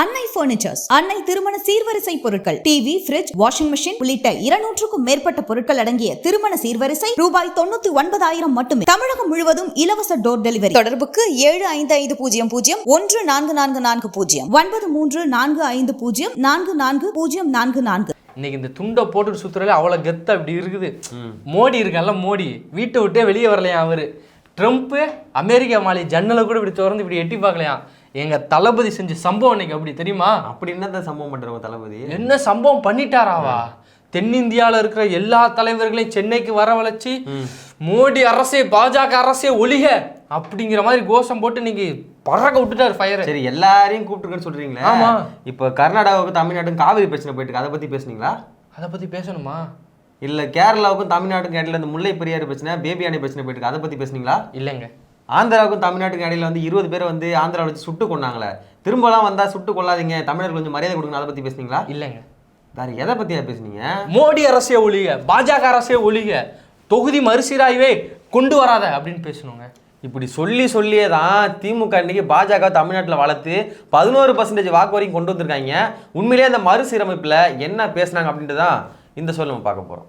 அன்னை பர்னிச்சர்ஸ் அன்னை திருமண சீர்வரிசை பொருட்கள். டிவி ஃபிரிட்ஜ் வாஷிங் மெஷின் உள்ளிட்ட இருநூற்றுக்கும் மேற்பட்ட பொருட்கள் அடங்கிய திருமண சீர்வரிசை ரூபாய் தொண்ணூத்தி ஒன்பதாயிரம் மட்டுமே. தமிழகம் முழுவதும் இலவச டோர் டெலிவரி தொடர்புக்கு ஏழு ஐந்து ஐந்து பூஜ்ஜியம் பூஜ்ஜியம் ஒன்று நான்கு நான்கு நான்கு பூஜ்ஜியம். ஒன்பது மூன்று நான்கு ஐந்து பூஜ்ஜியம் நான்கு நான்கு பூஜ்ஜியம் நான்கு நான்கு. இன்னைக்கு இந்த துண்டை போட்டுட்டு சுத்துறதுல அவ்வளோ கெத்து அப்படி இருக்குது. மோடி இருக்கான்ல மோடி. வீட்டை விட்டே வெளியே வரலையாம் அவரு? ட்ரம்ப்பு அமெரிக்கா மாலை ஜன்னலை கூட இப்படி திறந்து இப்படி எட்டி பார்க்கலையாம் எங்க தளபதி செஞ்ச சம்பவம் இன்னைக்கு அப்படி தெரியுமா? அப்படி என்னத்த சம்பவம் பண்றவங்க தளபதி? என்ன சம்பவம் பண்ணிட்டாராவா? தென்னிந்தியால இருக்கிற எல்லா தலைவர்களையும் சென்னைக்கு வரவழைச்சு மோடி அரசே பாஜக அரசே ஒழிக அப்படிங்கிற மாதிரி கோஷம் போட்டு இன்னைக்கு பறக்க விட்டுட்டாரு ஃபயர் சரி எல்லாரையும் கூப்பிட்டுருக்கேன்னு சொல்றீங்களே. ஆமா. இப்போ கர்நாடகாவுக்கும் தமிழ்நாட்டுக்கும் காவிரி பிரச்சனை போயிட்டு இருக்கு. அதை பத்தி பேசுனீங்களா? அதை பத்தி பேசணுமா? இல்ல கேரளாவுக்கும் தமிழ்நாட்டுக்கும் இடையில இந்த முல்லை பெரியாறு பிரச்சனை பேபி அணை பிரச்சனை போயிட்டு இருக்கு. அதை பத்தி பேசுனீங்களா? இல்லைங்க. ஆந்திராவுக்கும் தமிழ்நாட்டுக்கும் இடையில வந்து இருபது பேரை வந்து ஆந்திராவில் வச்சு சுட்டு கொண்டாங்களே திரும்பலாம் வந்தா சுட்டு கொள்ளாதீங்க. தமிழர்கள் கொஞ்சம் மரியாதை கொடுக்கணும் அதை பத்தி பேசுனீங்களா? இல்லைங்க. வேற எதை பத்தியா பேசுனீங்க? மோடி அரசே ஒழிக பாஜக அரசே ஒழிக தொகுதி மறுசீராய்வே கொண்டு வராத அப்படின்னு பேசணுங்க. இப்படி சொல்லி சொல்லியே தான் திமுக இன்னைக்கு பாஜக தமிழ்நாட்டில் வளர்த்து பதினோரு பர்சன்டேஜ் வாக்கு வரைக்கும் கொண்டு வந்திருக்காங்க. உண்மையிலேயே அந்த மறுசீரமைப்பில் என்ன பேசுனாங்க அப்படின்ட்டு தான் இந்த சொல்ல நம்ம பார்க்க போகிறோம்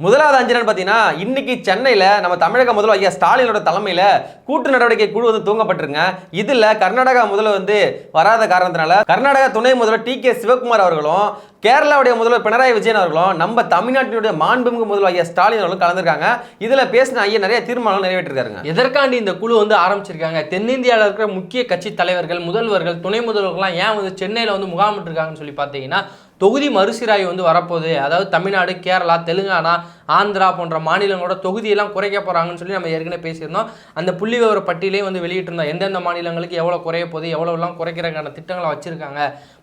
முதலாவது அஞ்சலன் பார்த்தீங்கன்னா இன்னைக்கு சென்னையில் நம்ம தமிழக முதல்வர் ஐயா ஸ்டாலினோட தலைமையில் கூட்டு நடவடிக்கை குழு வந்து தூங்கப்பட்டிருங்க இதில் கர்நாடகா முதல்வர் வந்து வராத காரணத்தினால கர்நாடகா துணை முதல்வர் டி கே சிவகுமார் அவர்களும் கேரளாவுடைய முதல்வர் பினராயி விஜயன் அவர்களும் நம்ம தமிழ்நாட்டினுடைய மாண்புமிகு முதல்வர் ஐயா ஸ்டாலின் அவர்களும் கலந்துருக்காங்க. இதில் பேசின ஐயா நிறைய தீர்மானம் நிறைவேற்றிருக்காங்க எதற்காண்டி இந்த குழு வந்து ஆரம்பிச்சிருக்காங்க? தென்னிந்தியாவில் இருக்கிற முக்கிய கட்சி தலைவர்கள் முதல்வர்கள் துணை முதல்வர்கள்லாம் ஏன் வந்து சென்னையில் வந்து முகாமிட்டிருக்காங்கன்னு சொல்லி பார்த்தீங்கன்னா தொகுதி மறுசீராய்வு வந்து வரப்போகுது. அதாவது தமிழ்நாடு கேரளா தெலுங்கானா ஆந்திரா போன்ற மாநிலங்களோட தொகுதியெல்லாம் குறைக்க போகிறாங்கன்னு சொல்லி நம்ம ஏற்கனவே பேசியிருந்தோம். அந்த புள்ளி விவர பட்டியலே வந்து வெளியிட்டிருந்தோம். எந்தெந்த மாநிலங்களுக்கு எவ்வளோ குறைய போகுது எவ்வளோலாம் குறைக்கிறக்கான திட்டங்களை வச்சுருக்காங்க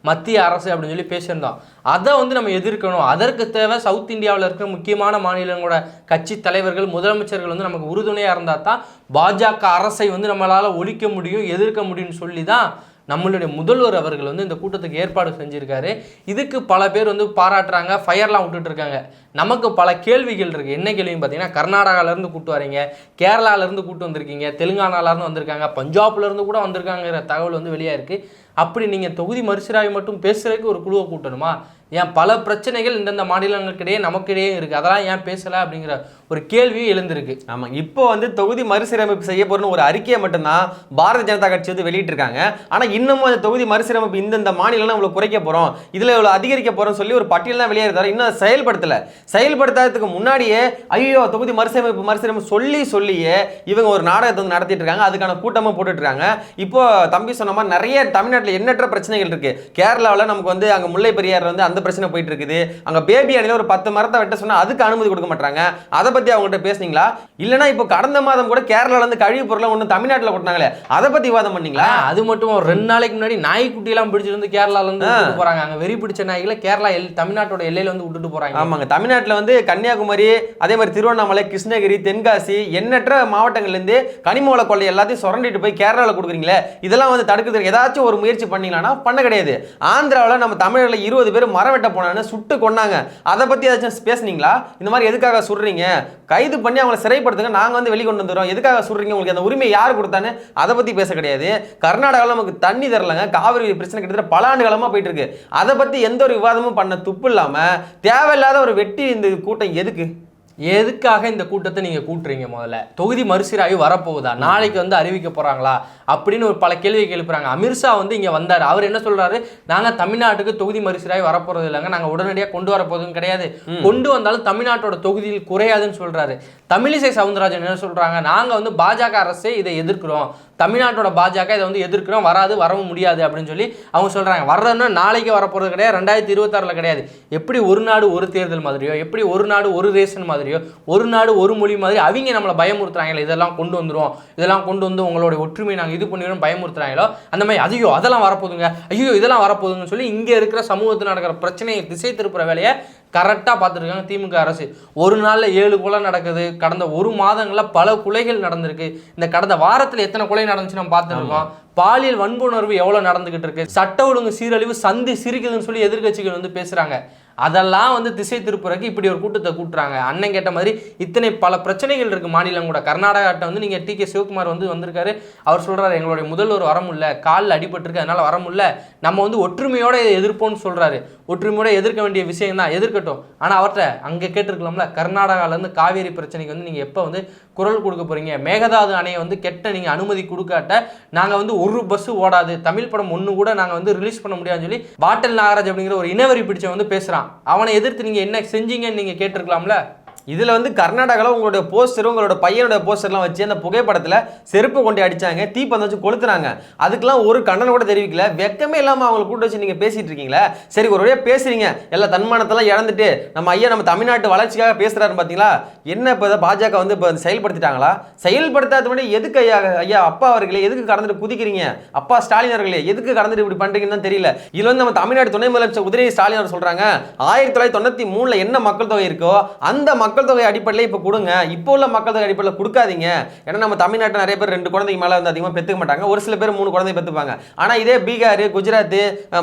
மத்திய அரசு அப்படின்னு சொல்லி பேசியிருந்தோம். அதை வந்து நம்ம எதிர்க்கணும். அதற்கு தேவை சவுத் இந்தியாவில் இருக்கிற முக்கியமான மாநிலங்களோட கட்சி தலைவர்கள் முதலமைச்சர்கள் வந்து நமக்கு உறுதுணையாக இருந்தால் தான் பாஜக அரசை வந்து நம்மளால் ஒழிக்க முடியும் எதிர்க்க முடியும்னு சொல்லி தான் நம்மளுடைய முதல்வர் அவர்கள் வந்து இந்த கூட்டத்துக்கு ஏற்பாடு செஞ்சுருக்காரு. இதுக்கு பல பேர் வந்து பாராட்டுறாங்க ஃபயர்லாம் விட்டுட்ருக்காங்க நமக்கு பல கேள்விகள் இருக்குது என்ன கேள்வின்னு பார்த்தீங்கன்னா கர்நாடகாவிலேருந்து கூப்பிட்டு வரீங்க கேரளாவிலேருந்து கூட்டு வந்திருக்கீங்க தெலுங்கானாலேருந்து வந்திருக்காங்க பஞ்சாப்லேருந்து கூட வந்திருக்காங்கிற தகவல் வந்து வெளியாக இருக்குது அப்படி நீங்கள் தொகுதி மறுசீராய்வு மட்டும் பேசுகிறதுக்கு ஒரு குழுவை கூட்டணுமா? ஏன் பல பிரச்சனைகள் இந்தந்த மாநிலங்களுக்கிடையே நமக்கிடையே இருக்குது அதெல்லாம் ஏன் பேசலை அப்படிங்கிற ஒரு கேள்வியும் எழுந்திருக்கு. ஆமாம் இப்போ வந்து தொகுதி மறுசீரமைப்பு செய்ய போகிறோம்னு ஒரு அறிக்கையை மட்டும்தான் பாரதிய ஜனதா கட்சி வந்து வெளியிட்டிருக்காங்க. ஆனால் இன்னமும் அந்த தொகுதி மறுசீரமைப்பு இந்தந்த மாநிலம் இவ்வளோ குறைக்க போகிறோம் இதில் இவ்வளோ அதிகரிக்க போகிறோம் சொல்லி ஒரு பட்டியல் தான் வெளியே தவிர இன்னும் செயல்படுத்தலை. செயல்படுத்தாததுக்கு முன்னாடியே ஐயோ தொகுதி மறுசீரமைப்பு மறுசீரமைப்பு சொல்லி சொல்லியே இவங்க ஒரு நாடகத்தை வந்து நடத்திட்டு இருக்காங்க. அதுக்கான கூட்டமும் போட்டுட்ருக்காங்க. இப்போ தம்பி சொன்ன மாதிரி நிறைய தமிழ்நாட்டில் எண்ணற்ற பிரச்சனைகள் இருக்குது கேரளாவில் நமக்கு வந்து அங்கே முல்லை பெரியார் வந்து அந்த பிரச்சனை போயிட்டு இருக்குது அங்கே பேபி அணியில் ஒரு பத்து மரத்தை வெட்ட சொன்னா அதுக்கு அனுமதி கொடுக்க மாட்டாங்க. அதை பத்தி அவங்ககிட்ட பேசுனீங்களா? இல்லைன்னா இப்போ கடந்த மாதம் கூட கேரளால இருந்து கழிவு பொருளை ஒன்று தமிழ்நாட்டில் கொட்டினாங்களே அதை பத்தி விவாதம் பண்ணீங்களா? அது மட்டும் ஒரு ரெண்டு நாளைக்கு முன்னாடி நாய்க்குட்டியெல்லாம் பிடிச்சிட்டு வந்து கேரளால இருந்து விட்டுட்டு போறாங்க. அங்க வெறி பிடிச்ச நாய்களை கேரளா எல் தமிழ்நாட்டோட எல்லையில வந்து விட்டுட்டு போறாங்க. ஆமாங்க. தமிழ்நாட்டில் வந்து கன்னியாகுமரி அதே மாதிரி திருவண்ணாமலை கிருஷ்ணகிரி தென்காசி எண்ணற்ற மாவட்டங்கள்லேருந்து கனிம வள கொள்ளை எல்லாத்தையும் சுரண்டிட்டு போய் கேரளாவில் கொடுக்குறீங்களே இதெல்லாம் வந்து தடுக்குது ஏதாச்சும் ஒரு முயற்சி பண்ணீங்களான்னா பண்ண கிடையாது. ஆந்திராவில் நம்ம தமிழர்கள் இருபது பேர் மரம் வெட்ட போனான்னு சுட்டு கொன்னாங்க. அதை பற்றி ஏதாச்சும் பேசுனீங்களா? இந்த மாதிரி எதுக்காக சுடுறீங்க? கைது பண்ணி அவங்கள சிறைப்படுத்துங்க நாங்கள் வந்து வெளிக்கொண்டு வந்துடுறோம். எதுக்காக சுடுறீங்க? உங்களுக்கு அந்த உரிமை யார் கொடுத்தான்னு அதை பற்றி பேச கிடையாது. கர்நாடகாவில் நமக்கு தண்ணி தரலங்க. காவிரி பிரச்சனை கிட்டத்தட்ட பல ஆண்டு காலமாக போயிட்டு இருக்கு. அதை பற்றி எந்த ஒரு விவாதமும் பண்ண துப்பு இல்லாமல் தேவையில்லாத ஒரு வெட்டி இந்த கூட்டம் எதுக்கு? எதுக்காக இந்த கூட்டத்தை நீங்க கூட்டுறீங்க முதல்ல? தொகுதி மறுசீராய்வு வரப்போகுதா? நாளைக்கு வந்து அறிவிக்க போறாங்களா? அப்படின்னு ஒரு பல கேள்வி எழுப்புறாங்க அமித்ஷா வந்து இங்க வந்தாரு. அவர் என்ன சொல்றாரு? நாங்க தமிழ்நாட்டுக்கு தொகுதி மறுசீராய்வு வரப்போறது இல்லைங்க. நாங்க உடனடியாக கொண்டு வர போதும் கிடையாது. கொண்டு வந்தாலும் தமிழ்நாட்டோட தொகுதியில் குறையாதுன்னு சொல்றாரு. தமிழிசை சவுந்தரராஜன் என்ன சொல்றாங்க? நாங்க வந்து பாஜக அரசே இதை எதிர்க்கிறோம். தமிழ்நாட்டோட பாஜக இதை வந்து எதிர்க்கிறோம் வராது வரவும் முடியாது அப்படின்னு சொல்லி அவங்க சொல்கிறாங்க வர்றதுன்னா நாளைக்கு வரப்போகிறது கிடையாது ரெண்டாயிரத்தி இருபத்தாறில் கிடையாது. எப்படி ஒரு நாடு ஒரு தேர்தல் மாதிரியோ எப்படி ஒரு நாடு ஒரு ரேஷன் மாதிரியோ ஒரு நாடு ஒரு மொழி மாதிரி அவங்க நம்மளை பயமுறுத்துறாங்களே இதெல்லாம் கொண்டு வந்துருவோம் இதெல்லாம் கொண்டு வந்து உங்களோட ஒற்றுமை நாங்கள் இது பண்ணிடும் பயமுறுத்துறாங்களோ அந்த மாதிரி ஐயோ அதெல்லாம் வரப்போகுதுங்க ஐயோ இதெல்லாம் வரப்போகுதுன்னு சொல்லி இங்கே இருக்கிற சமூகத்தில் நடக்கிற பிரச்சனையை திசை திருப்புற வேலையை கரெக்டாக பார்த்துருக்காங்க திமுக அரசு. ஒரு நாளில் ஏழு கொலை நடக்குது. கடந்த ஒரு மாதங்களில் பல கொலைகள் நடந்திருக்கு. இந்த கடந்த வாரத்தில் எத்தனை கொலை நடந்துச்சு நம்ம பார்த்துருக்கோம். பாலியல் வன்புணர்வு எவ்வளோ நடந்துகிட்டு இருக்கு. சட்ட ஒழுங்கு சீரழிவு சந்தி சிரிக்குதுன்னு சொல்லி எதிர்க்கட்சிகள் வந்து பேசுகிறாங்க அதெல்லாம் வந்து திசை திருப்புறக்கு இப்படி ஒரு கூட்டத்தை கூட்டுறாங்க. அண்ணன் கேட்ட மாதிரி இத்தனை பல பிரச்சனைகள் இருக்கு மாநிலம் கூட. கர்நாடகாட்ட வந்து நீங்க டி கே சிவகுமார் வந்து வந்திருக்காரு. அவர் சொல்றாரு எங்களுடைய முதல்வர் வர முடியல. காலில் அடிபட்டிருக்கு. அதனால வர முடியல. நம்ம வந்து ஒற்றுமையோட எதிர்ப்போம்னு சொல்றாரு. ஒற்றுமையோட எதிர்க்க வேண்டிய விஷயம் தான் எதிர்க்கட்டும். ஆனா அவர்கிட்ட அங்க கேட்டிருக்கலாம்ல கர்நாடகாவிலேருந்து காவேரி பிரச்சனைக்கு வந்து நீங்க எப்போ வந்து குரல் கொடுக்க போகிறீங்க மேகதாது அணையை வந்து கெட்ட நீங்கள் அனுமதி கொடுக்காட்ட நாங்கள் வந்து ஒரு பஸ் ஓடாது. தமிழ் படம் ஒன்று கூட நாங்கள் வந்து ரிலீஸ் பண்ண முடியாதுன்னு சொல்லி பாட்டல் நாகராஜ் அப்படிங்கிற ஒரு இனவரி பிடிச்சவன் வந்து பேசுகிறான் அவனை எதிர்த்து நீங்கள் என்ன செஞ்சீங்கன்னு நீங்கள் கேட்டிருக்கலாம்ல? இதில் வந்து கர்நாடகாவில் உங்களுடைய போஸ்டர் உங்களோட பையனோட போஸ்டர்லாம் வச்சு அந்த புகைப்படத்தில் செருப்பு கொண்டு அடிச்சாங்க தீப்பந்தம் வச்சு கொளுத்துனாங்க. அதுக்கெலாம் ஒரு கண்டனம் கூட தெரிவிக்கல. வெக்கமே இல்லாமல் அவங்களை கூட்டு வச்சு நீங்கள் பேசிகிட்டு இருக்கீங்களா? சரி ஒரு வழியாக பேசுறீங்க. எல்லா தன்மானத்தெல்லாம் இழந்துட்டு நம்ம ஐயா நம்ம தமிழ்நாட்டு வளர்ச்சிக்காக பேசுகிறாருன்னு பார்த்தீங்களா என்ன இப்போ பாஜக வந்து இப்போ செயல்படுத்திட்டாங்களா? செயல்படுத்தாத முன்னாடி எதுக்கு ஐயா ஐயா அப்பா அவர்களே எதுக்கு கடந்துட்டு குதிக்கிறீங்க? அப்பா ஸ்டாலின் அவர்களே எதுக்கு கடந்துட்டு இப்படி பண்ணுறீங்கன்னு தான் தெரியல. இதில் வந்து நம்ம தமிழ்நாடு துணை முதலமைச்சர் உதயநிதி ஸ்டாலின் அவர் சொல்கிறாங்க ஆயிரத்தி தொள்ளாயிரத்தி தொண்ணூற்றி மூணில் என்ன மக்கள் தொகை இருக்கோ அந்த மக்கள் மக்கள் தொகை அடிப்படையில் இப்போ கொடுங்க. இப்போ உள்ள மக்கள் தொகை அடிப்படையில் கொடுக்காதீங்க. ஏன்னா நம்ம தமிழ்நாட்டில் நிறைய பேர் ரெண்டு குழந்தைக்கு மேலே வந்து அதிகமாக பெற்றுக்க மாட்டாங்க. ஒரு சில பேர் மூணு குழந்தை பெற்றுப்பாங்க. ஆனால் இதே பீகார் குஜராத்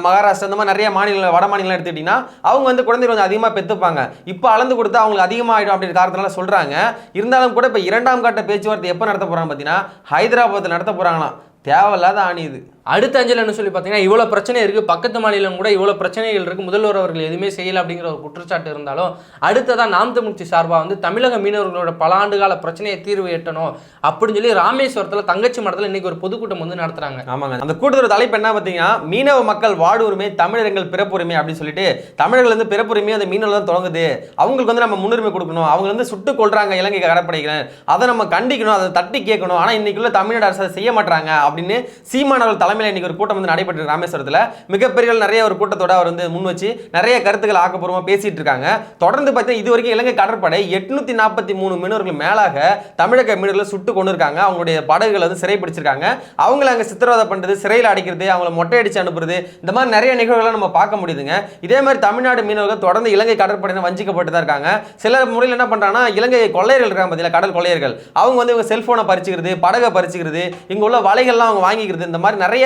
மகாராஷ்டிரா இந்த மாதிரி நிறைய மாநில வட மாநிலம் எடுத்துக்கிட்டிங்கன்னா அவங்க வந்து குழந்தைகள் கொஞ்சம் அதிகமாக பெற்றுப்பாங்க. இப்போ அளந்து கொடுத்தா அவங்களுக்கு அதிகமாகிடும் அப்படின்ற காரணத்தினால சொல்கிறாங்க இருந்தாலும் கூட இப்போ இரண்டாம் கட்ட பேச்சுவார்த்தை எப்போ நடத்த போகிறாங்க பார்த்தீங்கன்னா ஹைதராபாத்தில் நடத்த போகிறாங்களாம் தேவையில்லாத ஆணி இது. அடுத்த அஞ்சலன்னு சொல்லி பார்த்தீங்கன்னா இவ்வளோ பிரச்சனை இருக்குது பக்கத்து மாநிலம் கூட இவ்வளோ பிரச்சனைகள் இருக்குது முதல்வர் அவர்கள் எதுவுமே செய்யலை அப்படிங்கிற ஒரு குற்றச்சாட்டு இருந்தாலும் அடுத்ததாக நாம் தமிழ்ச்சி சார்பாக வந்து தமிழக மீனவர்களோட பல ஆண்டுகால பிரச்சனையை தீர்வு எட்டணும் அப்படின்னு சொல்லி ராமேஸ்வரத்தில் தங்கச்சி மடத்தில் இன்னைக்கு ஒரு பொதுக்கூட்டம் வந்து நடத்துறாங்க. ஆமாங்க. அந்த கூட்டத்தோட தலைப்பு என்ன பார்த்தீங்கன்னா மீனவ மக்கள் வாழ்வுரிமை தமிழர்கள் பிறப்புரிமை அப்படின்னு சொல்லிட்டு தமிழர்கள் வந்து பிறப்புரிமை அந்த மீனவர்கள் தான் தொடங்குது. அவங்களுக்கு வந்து நம்ம முன்னுரிமை கொடுக்கணும். அவங்க வந்து சுட்டு கொள்றாங்க இலங்கை கடற்படைகள் அதை நம்ம கண்டிக்கணும் அதை தட்டி கேட்கணும். ஆனால் இன்னைக்குள்ள தமிழ்நாடு அரசு செய்ய மாட்டாங்க அப்படின்னு சீமானவர்கள் தலைமையில் இன்னைக்கு ஒரு கூட்டம் வந்து நடைபெற்ற ராமேஸ்வரத்தில் மிகப்பெரிய நிறைய ஒரு கூட்டத்தோட அவர் வந்து முன் வச்சு நிறைய கருத்துக்கள் ஆக்கப்பூர்வமாக பேசிட்டு இருக்காங்க. தொடர்ந்து பார்த்தீங்கன்னா இது வரைக்கும் இலங்கை கடற்படை எட்நூத்தி நாற்பத்தி மூணு மீனவர்கள் மேலாக தமிழக மீனவர்களை சுட்டு கொண்டு இருக்காங்க அவங்களுடைய படகுகளை வந்து சிறைப்பிடிச்சிருக்காங்க அவங்கள அங்கே சித்திரவதை பண்ணுறது சிறையில் அடைக்கிறது அவங்கள மொட்டை அடிச்சு அனுப்புறது இந்த மாதிரி நிறைய நிகழ்வுகளை நம்ம பார்க்க முடியுதுங்க. இதே மாதிரி தமிழ்நாடு மீனவர்கள் தொடர்ந்து இலங்கை கடற்படையினர் வஞ்சிக்கப்பட்டு தான் இருக்காங்க. சில முறையில் என்ன பண்ணுறாங்கன்னா இலங்கை கொள்ளையர்கள் இருக்காங்க பார்த்தீங்களா கடல் கொள்ளையர்கள். அவங்க வந்து இவங்க செல்ஃபோனை பறிச்சுக்கிறது படகை பறிச்சுக்கிறது இங்கே உள்ள வலைகள்லாம் அவங்க வாங்கிக்கிறது இந்த மாதிரி நிறைய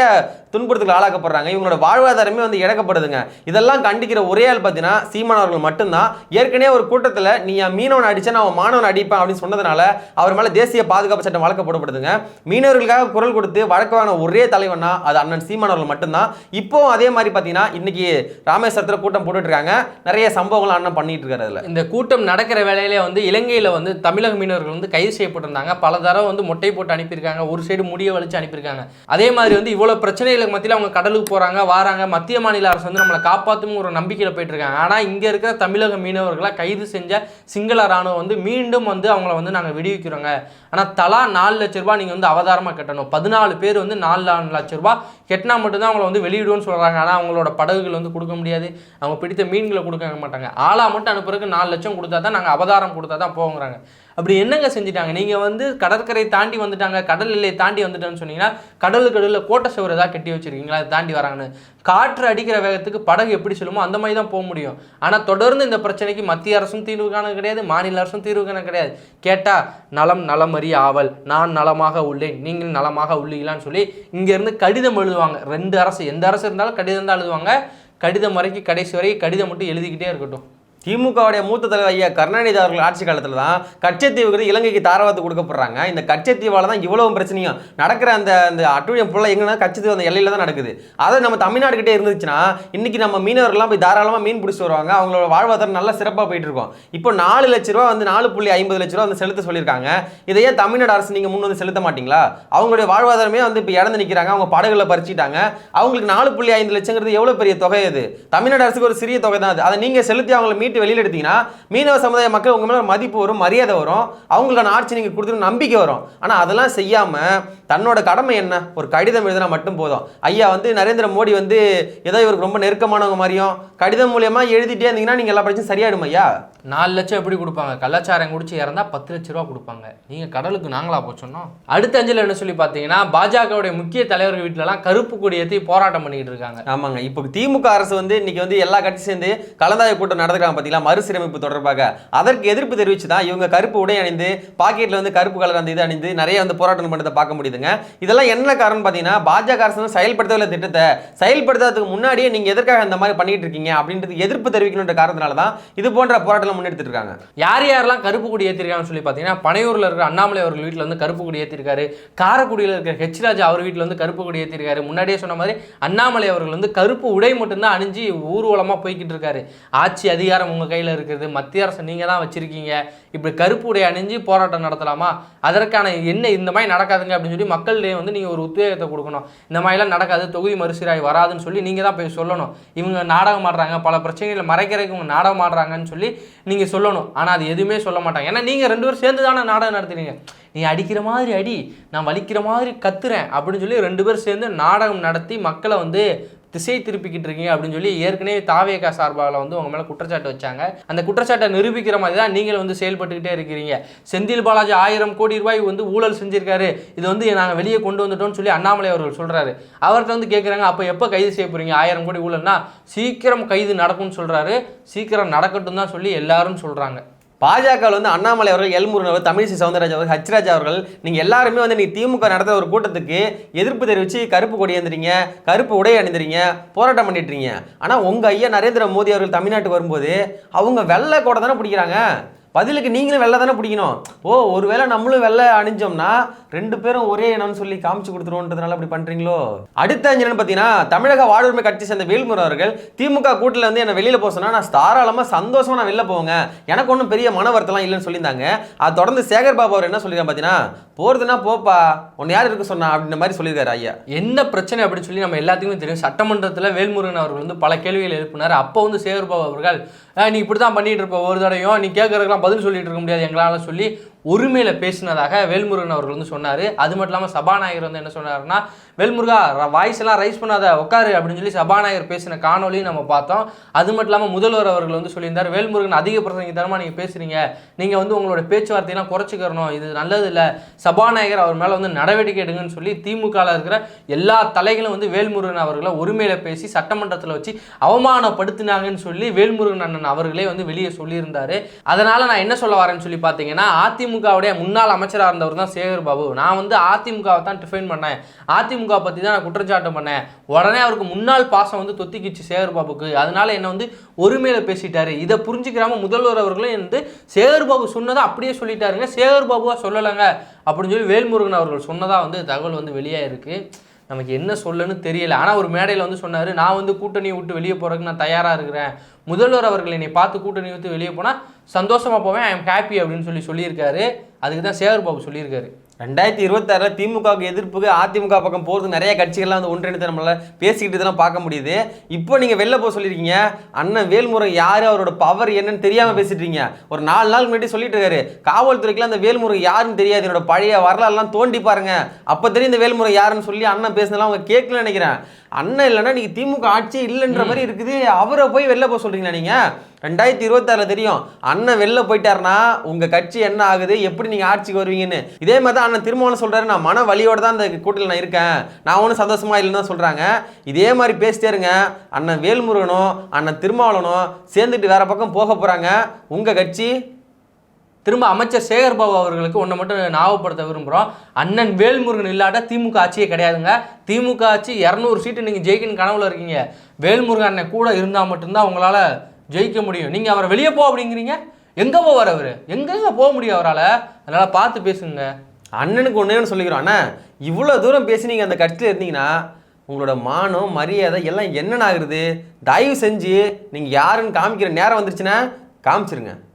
துன்புறுத்துக்கு ஆளாக்கப்படுறாங்க. இவங்களோட வாழ்வாதாரமே வந்து இழக்கப்படுதுங்க. இதெல்லாம் கண்டிக்கிற ஒரே ஆள் பார்த்தீங்கன்னா சீமானவர்கள் மட்டும்தான். ஏற்கனவே ஒரு கூட்டத்தில் நீ என் மீனவன் அடிச்சா நான் அவன் மாணவன் அடிப்பேன் அப்படின்னு சொன்னதுனால அவர் மேலே தேசிய பாதுகாப்பு சட்டம் வழக்கப்படப்படுதுங்க. மீனவர்களுக்காக குரல் கொடுத்து வழக்கமான ஒரே தலைவனா அது அண்ணன் சீமானவர்கள் மட்டும்தான். இப்போவும் அதே மாதிரி பார்த்தீங்கன்னா இன்னைக்கு ராமேஸ்வரத்தில் கூட்டம் போட்டுட்டு இருக்காங்க நிறைய சம்பவங்கள் அண்ணன் பண்ணிட்டு இருக்காரு இந்த கூட்டம் நடக்கிற வேலையிலே வந்து இலங்கையில் வந்து தமிழக மீனவர்கள் வந்து கைது செய்யப்பட்டிருந்தாங்க. பல தடவை வந்து மொட்டை போட்டு அனுப்பியிருக்காங்க. ஒரு சைடு முடிய வலிச்சு அனுப்பியிருக்காங்க. அதே மாதிரி வந்து இவ்வளோ இவ்வளோ பிரச்சனைகளுக்கு மத்தியில் அவங்க கடலுக்கு போகிறாங்க வாராங்க. மத்திய மாநில அரசு வந்து நம்மளை காப்பாற்றும் ஒரு நம்பிக்கையில் போயிட்டுருக்காங்க. ஆனால் இங்கே இருக்கிற தமிழக மீனவர்களை கைது செஞ்ச சிங்கள ராணுவம் வந்து மீண்டும் வந்து அவங்கள வந்து நாங்கள் விடுவிக்கிறோங்க. ஆனால் தலா நாலு லட்ச ரூபாய் நீங்கள் வந்து அவதாரமாக கட்டணும். பதினாலு பேர் வந்து நாலு நாலு லட்ச ரூபா கட்டினா மட்டும்தான் அவங்கள வந்து வெளியிடுவோம்னு சொல்கிறாங்க ஆனால் அவங்களோட படகுகள் வந்து கொடுக்க முடியாது. அவங்க பிடித்த மீன்களை கொடுக்க மாட்டாங்க. ஆளாக மட்டும் அனுப்புறதுக்கு நாலு லட்சம் கொடுத்தா தான் நாங்கள் அவதாரம் கொடுத்தா தான் போங்கிறாங்க அப்படி என்னங்க செஞ்சுட்டாங்க? நீங்கள் வந்து கடற்கரை தாண்டி வந்துட்டாங்க கடல் எல்லையை தாண்டி வந்துட்டேன்னு சொன்னீங்கன்னா கடலுக்கு கடலில் கோட்டை சுவர் ஏதாவது கட்டி வச்சுருக்கீங்களா? அதை தாண்டி வராங்கன்னு. காற்று அடிக்கிற வேகத்துக்கு படகு எப்படி சொல்லுமோ அந்த மாதிரி தான் போக முடியும். ஆனால் தொடர்ந்து இந்த பிரச்சனைக்கு மத்திய அரசும் தீர்வு காண கிடையாது மாநில அரசும் தீர்வு காண கிடையாது. கேட்டால் நலம் நலமறி ஆவல் நான் நலமாக உள்ளேன் நீங்கள் நலமாக உள்ளீங்களான்னு சொல்லி இங்கேருந்து கடிதம் எழுதுவாங்க. ரெண்டு அரசு எந்த அரசு இருந்தாலும் கடிதம் தான் எழுதுவாங்க. கடிதம் வரைக்கும் கடைசி வரை கடிதம் மட்டும் எழுதிக்கிட்டே இருக்கட்டும். திமுகவுடைய மூத்த தலைவர் ஐயா கருணாநிதி அவர்கள் ஆட்சி காலத்தில் தான் கச்சத்தீவுக்கு இலங்கைக்கு தாரவாத்து கொடுக்கப்படுறாங்க. இந்த கச்சத்தீவால தான் இவ்வளவு பிரச்சனையும் நடக்கிற அந்த அந்த அட்டுழியம் ஃபுல்லாக எங்கன்னா கச்சத்தீவு அந்த எல்லையில் தான் நடக்குது. அதை நம்ம தமிழ்நாடுகிட்டே இருந்துச்சுன்னா இன்னைக்கு நம்ம மீனவர்கள்லாம் போய் தாராளமாக மீன் பிடிச்சி வருவாங்க. அவங்களோட வாழ்வாதாரம் நல்லா சிறப்பாக போயிட்டு இருக்கோம். இப்போ நாலு லட்ச ரூபா வந்து நாலு புள்ளி ஐம்பது லட்ச ரூபா வந்து செலுத்த சொல்லியிருக்காங்க. இதையே தமிழ்நாடு அரசு நீங்கள் முன் வந்து செலுத்த மாட்டீங்களா? அவங்களுடைய வாழ்வாதாரமே வந்து இப்போ இழந்து நிற்கிறாங்க அவங்க படகுகளை பறிச்சிட்டாங்க அவங்களுக்கு நாலு புள்ளி ஐந்து லட்சங்கிறது எவ்வளோ பெரிய தொகை அது? தமிழ்நாடு அரசுக்கு ஒரு சிறிய தொகை தான் அது. அதை நீங்கள் செலுத்தி அவங்களை மீட் சொல்லிட்டு வெளியில எடுத்தீங்கன்னா மீனவ சமுதாய மக்கள் உங்க மேல மதிப்பு வரும் மரியாதை வரும் அவங்களுக்கான ஆட்சி நீங்க கொடுத்துட்டு நம்பிக்கை வரும். ஆனா அதெல்லாம் செய்யாம தன்னோட கடமை என்ன? ஒரு கடிதம் எழுதினா மட்டும் போதும். ஐயா வந்து நரேந்திர மோடி வந்து ஏதோ இவருக்கு ரொம்ப நெருக்கமானவங்க மாதிரியும் கடிதம் மூலியமா எழுதிட்டே இருந்தீங்கன்னா நீங்க எல்லா பிரச்சனையும் சரியாயிடும் ஐயா? நாலு லட்சம் எப்படி கொடுப்பாங்க? கள்ளச்சாரம் குடிச்சு இறந்தா பத்து லட்ச ரூபா கொடுப்பாங்க. நீங்க கடலுக்கு நாங்களா போச்சோன்னோம் அடுத்த அஞ்சல் என்ன சொல்லி பார்த்தீங்கன்னா பாஜகவுடைய முக்கிய தலைவர்கள் வீட்டிலலாம் கருப்பு கொடி ஏற்றி போராட்டம் பண்ணிக்கிட்டு இருக்காங்க. ஆமாங்க. இப்போ திமுக அரசு வந்து இன்னைக்கு வந்து எல்லா கட்சி சேர்ந்து கலந்தாய்வு கூட்டம் நடத்துறாங்க பார்த்தீங்களா மறுசீரமைப்பு தொடர்பாக. அதற்கு எதிர்ப்பு தெரிவித்து தான் இவங்க கருப்பு உடை அணிந்து பாக்கெட்ல வந்து கருப்பு கலர் அந்த இது அணிந்து நிறைய வந்து போராட்டம் பண்ணதை பார்க்க முடியுதுங்க. இதெல்லாம் என்ன காரணம் பார்த்தீங்கன்னா பாஜக அரசு செயல்படுத்தவில்லை திட்டத்தை. செயல்படுத்துறதுக்கு முன்னாடியே நீங்க எதற்காக இந்த மாதிரி பண்ணிட்டு இருக்கீங்க அப்படின்றது எதிர்ப்பு தெரிவிக்கணுன்ற காரணத்தினால தான் இது போன்ற போராட்டம் முன்னெடுத்துட்டு இருக்காங்க. யார் யாரெல்லாம் கருப்பு கொடி ஏற்றிருக்காங்கன்னு சொல்லி பார்த்தீங்கன்னா பனையூரில் இருக்கிற அண்ணாமலை அவர்கள் வீட்டில் வந்து கருப்பு கொடி ஏற்றிருக்காரு காரக்குடியில் இருக்கிற ஹெச் ராஜா அவர் வீட்டில் வந்து கருப்பு கொடி ஏற்றிருக்காரு முன்னாடியே சொன்ன மாதிரி அண்ணாமலை அவர்கள் வந்து கருப்பு உடை மட்டும்தான் அணிஞ்சு ஊர்வலமாக போய்கிட்டு இருக்காரு. ஆட்சி அதிகாரம் உங்கள் கையில் இருக்குது. மத்திய அரசு நீங்கள் தான் வச்சுருக்கீங்க. இப்படி கருப்பு உடை அணிஞ்சு போராட்டம் நடத்தலாமா? அதற்கான என்ன இந்த மாதிரி நடக்காதுங்க அப்படின்னு சொல்லி மக்களிடையே வந்து நீங்கள் ஒரு உத்வேகத்தை கொடுக்கணும். இந்த மாதிரிலாம் நடக்காது. தொகுதி மறுசீராய் வராதுன்னு சொல்லி நீங்கள் தான் போய் சொல்லணும். இவங்க நாடகம் ஆடுறாங்க. பல பிரச்சனைகளை மறைக்கிறதுக்கு இவங்க நாடகம் ஆடுறாங்கன்னு சொல்லி நீங்கள் சொல்லணும். ஆனால் அது எதுவுமே சொல்ல மாட்டாங்க. ஏன்னா நீங்கள் ரெண்டு பேரும் சேர்ந்து தானே நாடகம் நடத்துறீங்க. நீ அடிக்கிற மாதிரி அடி. நான் வலிக்கிற மாதிரி கத்துறேன் அப்படின்னு சொல்லி ரெண்டு பேரும் சேர்ந்து நாடகம் நடத்தி மக்களை வந்து திசை திருப்பிக்கிட்டு இருக்கீங்க அப்படின்னு சொல்லி ஏற்கனவே தாவேகா சார்பாக வந்து உங்க மேலே குற்றச்சாட்டு வச்சாங்க. அந்த குற்றச்சாட்டை நிரூபிக்கிற மாதிரி தான் நீங்கள் வந்து செயல்பட்டுக்கிட்டே இருக்கிறீங்க. செந்தில் பாலாஜி ஆயிரம் கோடி ரூபாய் வந்து ஊழல் செஞ்சிருக்காரு. இது வந்து நாங்கள் வெளியே கொண்டு வந்துட்டோம்னு சொல்லி அண்ணாமலை அவர்கள் சொல்றாரு. அவர்கிட்ட வந்து கேட்குறாங்க அப்போ எப்போ கைது செய்ய போறீங்க? ஆயிரம் கோடி ஊழல்னா சீக்கிரம் கைது நடக்கும்னு சொல்றாரு. சீக்கிரம் நடக்கட்டும் தான் சொல்லி எல்லாரும் சொல்றாங்க. பாஜகவில் வந்து அண்ணாமலை அவர்கள் எல்முருகன் அவர் தமிழிசை சவுந்தரராஜ் அவர்கள் ஹச்ராஜ் அவர்கள் நீங்கள் எல்லாருமே வந்து நீ திமுக நடத்துகிற ஒரு கூட்டத்துக்கு எதிர்ப்பு தெரிவித்து கருப்பு கொடி ஏந்துறீங்க கருப்பு உடை அணிந்துறீங்க போராட்டம் பண்ணிட்டுறீங்க ஆனால் உங்கள் ஐயா நரேந்திர மோடி அவர்கள் தமிழ்நாட்டுக்கு வரும்போது அவங்க வெள்ளை கூட தானே பிடிக்கிறாங்க? பதிலுக்கு நீங்களும் வெள்ளை தானே பிடிக்கணும். ஓ ஒருவேளை நம்மளும் வெள்ளை அணிஞ்சோம்னா ரெண்டு பேரும் ஒரே இனம்னு சொல்லி காமிச்சு கொடுத்துருவோன்றதுனால அப்படி பண்றீங்களோ? அடுத்த அஞ்சு பார்த்தீங்கன்னா தமிழக வாழ்வுரிமை கட்சி சேர்ந்த வேல்முருகன் அவர்கள் திமுக கூட்டில் வந்து என்னை வெளியில் போக நான் தாராளமாக சந்தோஷமாக நான் வெளில போவேங்க. எனக்கு ஒன்றும் பெரிய மன வருத்தலாம் இல்லைன்னு சொல்லியிருந்தாங்க. அது தொடர்ந்து சேகர் பாபு அவர் என்ன சொல்லியிருக்காங்க பார்த்தீங்கன்னா போறதுன்னா போப்பா உன்னை யார் இருக்க சொன்னா? அப்படின்ற மாதிரி சொல்லியிருக்காரு ஐயா. என்ன பிரச்சனை அப்படின்னு சொல்லி நம்ம எல்லாத்துக்குமே தெரியும். சட்டமன்றத்தில் வேல்முருகன் அவர்கள் வந்து பல கேள்விகள் எழுப்பினார். அப்போ வந்து சேகர்பாபு அவர்கள் நீ இப்படி தான் பண்ணிகிட்டு இருப்ப. ஒரு தடையும் நீ கேட்குறதுக்கெல்லாம் பதில் சொல்லிட்டு இருக்க முடியாது. எங்களால் சொல்லி உரிமையில் பேசினதாக வேல்முருகன் அவர்கள் வந்து சொன்னார். அது மட்டும் இல்லாமல் சபாநாயகர் வந்து என்ன சொன்னாருன்னா வேல்முருகா வாய்ஸ் எல்லாம் ரைஸ் பண்ணாத உட்காரு அப்படின்னு சொல்லி சபாநாயகர் பேசின காணொலியும் நம்ம பார்த்தோம். அது மட்டும் இல்லாமல் முதல்வர் அவர்கள் வந்து சொல்லியிருந்தார் வேல்முருகன் அதிக பிரசங்கித்தனமாக நீங்கள் பேசுறீங்க. நீங்கள் வந்து உங்களோட பேச்சுவார்த்தையெல்லாம் குறைச்சிக்கிறணும். இது நல்லது இல்லை. சபாநாயகர் அவர் மேலே வந்து நடவடிக்கை எடுங்கன்னு சொல்லி திமுகவில் இருக்கிற எல்லா தலைகளும் வந்து வேல்முருகன் அவர்களை ஒருமையில பேசி சட்டமன்றத்தில் வச்சு அவமானப்படுத்தினாங்கன்னு சொல்லி வேல்முருகன் அண்ணன் அவர்களே வந்து வெளியே சொல்லியிருந்தாரு. அதனால நான் என்ன சொல்ல வரேன்னு சொல்லி பார்த்தீங்கன்னா அதிமுகவுடைய முன்னாள் அமைச்சராக இருந்தவர் தான் சேகர் பாபு. நான் வந்து அதிமுகவை தான் டிஃபைன் பண்ணேன். அதிமுக பற்றி தான் நான் குற்றச்சாட்டு பண்ணேன். உடனே அவருக்கு முன்னாள் பாசம் வந்து தொத்திக்கிச்சு சேகர் பாபுக்கு. அதனால என்னை வந்து ஒருமையில பேசிட்டாரு. இதை புரிஞ்சுக்கிறாம முதல்வர் அவர்களும் வந்து சேகர் பாபு சொன்னதை அப்படியே சொல்லிட்டாருங்க. சேகர் பாபுவா சொல்லலைங்க. அப்படின்னு சொல்லி வேல்முருகன் அவர்கள் சொன்னதாக வந்து தகவல் வந்து வெளியாக இருக்குது நமக்கு என்ன சொல்லணும்னு தெரியல. ஆனால் ஒரு மேடையில் வந்து சொன்னார் நான் வந்து கூட்டணியை விட்டு வெளியே போகிறதுக்கு நான் தயாராக இருக்கிறேன். முதல்வர் அவர்கள் என்னை பார்த்து கூட்டணி விட்டு வெளியே போனால் சந்தோஷமாக போவேன். ஐ எம் ஹாப்பி அப்படின்னு சொல்லி சொல்லியிருக்காரு. அதுக்கு தான் சேகர் பாபு சொல்லியிருக்காரு. ரெண்டாயிரத்தி இருபத்தாறுல திமுகவுக்கு எதிர்ப்புக்கு அதிமுக பக்கம் போகிறது நிறைய கட்சிகள்லாம் வந்து ஒன்றிணைத்து நம்மளால பேசிக்கிட்டு இதெல்லாம் பார்க்க முடியுது. இப்போ நீங்கள் வெளில போக சொல்லியிருக்கீங்க. அண்ணன் வேல்முறை யார்? அவரோட பவர் என்னன்னு தெரியாமல் பேசிட்டு இருக்கீங்க ஒரு நாலு நாள் முன்னாடி சொல்லிட்டு இருக்காரு காவல்துறைக்குலாம் அந்த வேல்முறை யாருன்னு தெரியாது. என்னோட பழைய வரலாறுலாம் தோண்டி பாருங்க. அப்போ தெரியும் இந்த வேல்முறை யாருன்னு சொல்லி அண்ணன் பேசினலாம் அவங்க கேட்கல நினைக்கிறேன். அண்ணன் இல்லைன்னா நீங்க திமுக ஆட்சி இல்லைன்ற மாதிரி இருக்குது. அவரை போய் வெளில போக சொல்றீங்களா நீங்க? ரெண்டாயிரத்தி இருபத்தாறுல தெரியும். அண்ணன் வெளில போயிட்டாருன்னா உங்க கட்சி என்ன ஆகுது? எப்படி நீங்க ஆட்சிக்கு வருவீங்கன்னு? இதே மாதிரி தான் அண்ணன் திருமாவளவன் சொல்றாரு. நான் மன வலியோட தான் இந்த கூட்டத்தில் நான் இருக்கேன். நான் ஒன்றும் சந்தோஷமா இல்லைன்னு தான் சொல்றாங்க. இதே மாதிரி பேசிட்டே இருங்க. அண்ணன் வேல்முருகனும் அண்ணன் திருமாவளவனும் சேர்ந்துட்டு வேற பக்கம் போக போறாங்க. உங்க கட்சி திரும்ப அமைச்சர் சேகர் பாபு அவர்களுக்கு ஒன்றை மட்டும் ஞாபகப்படுத்த விரும்புகிறோம் அண்ணன் வேல்முருகன் இல்லாட்ட திமுக ஆட்சியே கிடையாதுங்க. திமுக ஆட்சி இரநூறு சீட்டு நீங்கள் ஜெயிக்கணும் கனவுல இருக்கீங்க. வேல்முருகன் அண்ணன் கூட இருந்தால் மட்டும்தான் உங்களால் ஜெயிக்க முடியும். நீங்கள் அவரை வெளியே போ அப்படிங்கிறீங்க. எங்கே போவார் அவர்? எங்கெங்க போக முடியும் அவரால்? அதனால் பார்த்து பேசுங்க. அண்ணனுக்கு ஒன்றே சொல்லிக்கிறோம். அண்ணா இவ்வளோ தூரம் பேசி நீங்கள் அந்த கட்சியில் இருந்தீங்கன்னா உங்களோட மானம் மரியாதை எல்லாம் என்னென்ன ஆகுறது? தயவு செஞ்சு நீங்கள் யாருன்னு காமிக்கிற நேரம் வந்துருச்சுன்னா காமிச்சிருங்க.